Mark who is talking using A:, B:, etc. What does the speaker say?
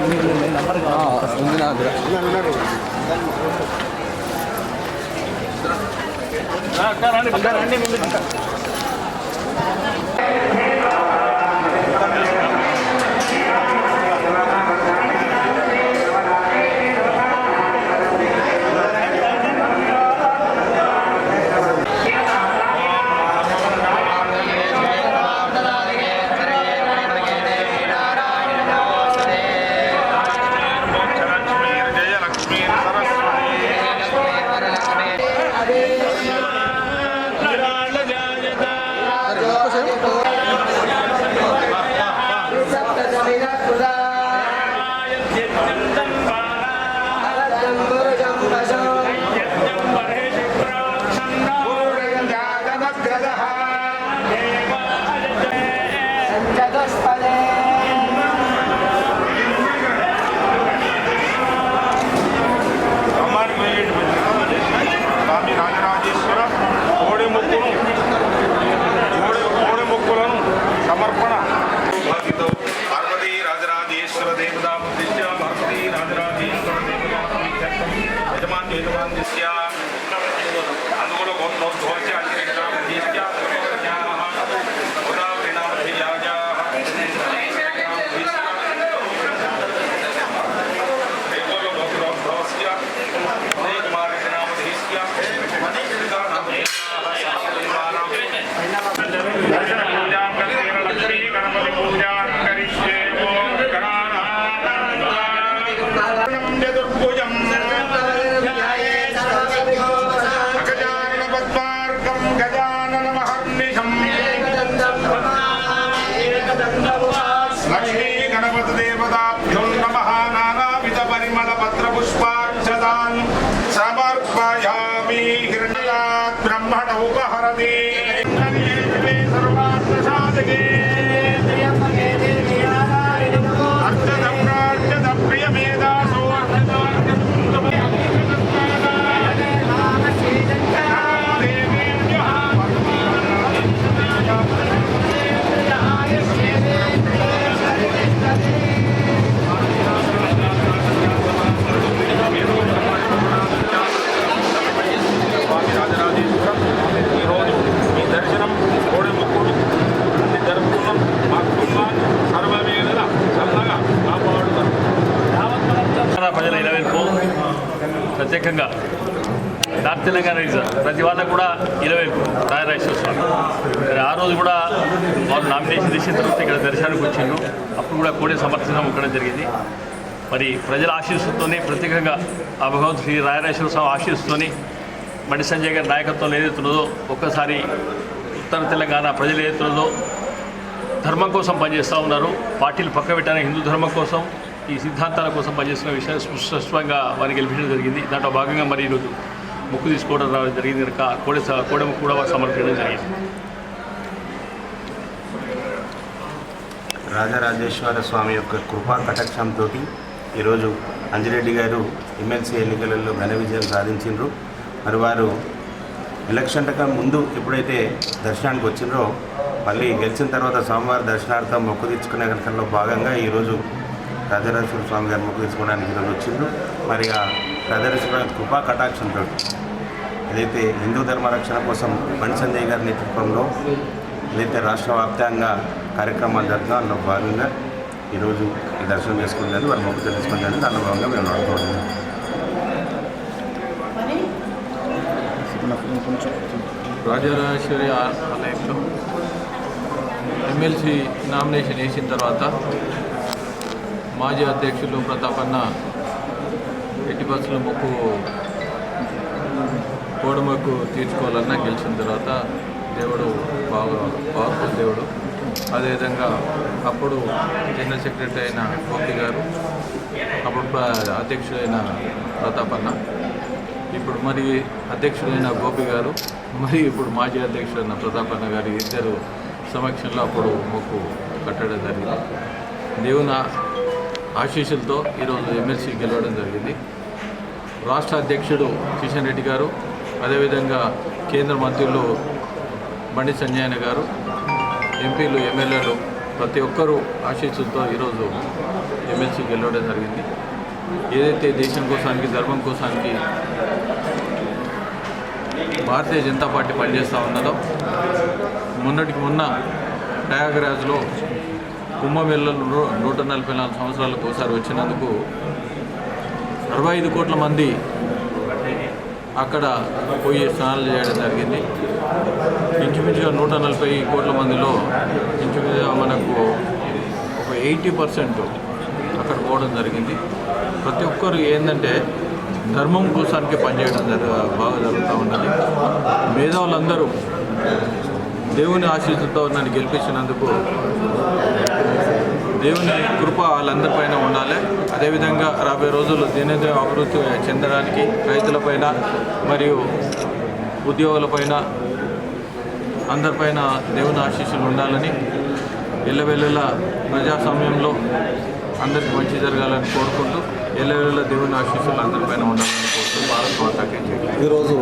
A: ఉంది నా దగ్గర
B: జయ っているですよ。సమర్పయామి హిరణ్యాత్
C: ప్రత్యేకంగా నార్త్ తెలంగాణ రీజన్ ప్రతి వాళ్ళకు కూడా ఇరవైపు రాయరాజేశ్వర స్వామి మరి ఆ రోజు కూడా వాళ్ళు నామినేషన్ చేసిన తర్వాత ఇక్కడ దర్శనానికి వచ్చిండు అప్పుడు కూడా కోడే సమర్థనం ఇవ్వడం జరిగింది. మరి ప్రజల ఆశీస్సుతోనే ప్రత్యేకంగా ఆ భగవంతు శ్రీ రాయరాజేశ్వర స్వామి ఆశీస్సుతోని బండి సంజయ్ గారి నాయకత్వంలో ఏదైతున్నదో ఒక్కసారి ఉత్తర తెలంగాణ ప్రజలు ఏదైతున్నదో ధర్మం కోసం పనిచేస్తూ ఉన్నారు. పార్టీలు పక్క పెట్టాలని హిందూ ధర్మం కోసం ఈ సిద్ధాంతాల కోసం పనిచేసిన విషయాన్ని స్పష్టంగా వారికి గెలిపించడం జరిగింది. దాంట్లో భాగంగా మరి ఈరోజు ముక్కు తీసుకోవడం రావడం జరిగింది కనుక కోడె స- కూడా వారు సమర్పించడం జరిగింది.
D: రాజరాజేశ్వర స్వామి యొక్క కృపా కటాక్షంతో ఈరోజు అంజిరెడ్డి గారు ఎమ్మెల్సీ ఎన్నికలలో ఘన విజయం సాధించిండ్రు. మరి వారు ఎలక్షన్లకు ముందు ఎప్పుడైతే దర్శనానికి వచ్చిండ్రో మళ్ళీ గెలిచిన తర్వాత సోమవారం దర్శనార్థం మొక్కు తీర్చుకునే ఘటనలో భాగంగా ఈరోజు రాజరాజేశ్వర స్వామి గారి మొక్కు తీసుకోవడానికి ఈరోజు వచ్చిండు మరి ఆ రాజరాజేశ్వర కృపా కటాక్షంతో ఏదైతే హిందూ ధర్మ రక్షణ కోసం బండి సంజయ్ గారి నేతృత్వంలో ఏదైతే రాష్ట్ర వ్యాప్తంగా కార్యక్రమాలు జరుగుతుందో అందులో భాగంగా ఈరోజు దర్శనం చేసుకునేది వారి మొక్కు తెలుసుకుంటాను దానిలో భాగంగా మేము నడుపుకోవడం
E: రాజరాజేశ్వరి ఆలయంలో ఎమ్మెల్సీ నామినేషన్ వేసిన తర్వాత మాజీ అధ్యక్షులు ప్రతాపన్న ఎట్టి బస్సుల మొక్కు కోడమొక్కు తీర్చుకోవాలన్నా గెలిచిన తర్వాత దేవుడు బాగా పవర్ఫుల్ దేవుడు. అదేవిధంగా అప్పుడు జనరల్ సెక్రటరీ అయిన గోపి గారు అప్పుడు ప్ర- అధ్యక్షుడైన ప్రతాపన్న ఇప్పుడు మరి అధ్యక్షుడైన గోపి గారు మరి ఇప్పుడు మాజీ అధ్యక్షుడైన ప్రతాపన్న గారి ఇద్దరు సమక్షంలో అప్పుడు మొక్కు కట్టడం జరిగింది. దేవుని ఆశీస్సులతో ఈరోజు ఎమ్మెల్సీ గెలవడం జరిగింది. రాష్ట్ర అధ్యక్షుడు కిషన్ రెడ్డి గారు అదేవిధంగా కేంద్ర మంత్రులు బండి సంజయన గారు ఎంపీలు ఎమ్మెల్యేలు ప్రతి ఒక్కరూ ఆశీస్సులతో ఈరోజు ఎమ్మెల్సీ గెలవడం జరిగింది. ఏదైతే దేశం కోసానికి ధర్మం కోసానికి భారతీయ జనతా పార్టీ పనిచేస్తూ ఉన్నదో మొన్నటికి మొన్న ప్రయాగరాజ్లో కుంభమేళలో నూట నలభై నాలుగు సంవత్సరాలకు ఒకసారి వచ్చినందుకు అరవై ఐదు కోట్ల మంది అక్కడ పోయి స్నానాలు చేయడం జరిగింది. ఇంచుమించుగా నూట నలభై కోట్ల మందిలో ఇంచుమించుగా మనకు ఒక ఎయిటీ పర్సెంట్ అక్కడ పోవడం జరిగింది. ప్రతి ఒక్కరు ఏంటంటే ధర్మం కోసానికి పనిచేయడం జరగ బాగా జరుగుతూ ఉన్నది. మేధావులందరూ దేవుని ఆశీస్సుతో నన్ను గెలిపించినందుకు దేవుని కృప వాళ్ళందరిపైన ఉండాలి. అదేవిధంగా రాబోయే రోజుల్లో దినదిన అభివృద్ధి చెందడానికి రైతులపైన మరియు ఉద్యోగులపైన అందరిపైన దేవుని ఆశీస్సులు ఉండాలని ఎల్లవెల్లలా ప్రజాస్వామ్యంలో అందరికి మంచి జరగాలని కోరుకుంటూ ఎల్లవెల్లలా దేవుని ఆశీస్సులు అందరిపైన ఉండాలని కోరుకుంటున్నాను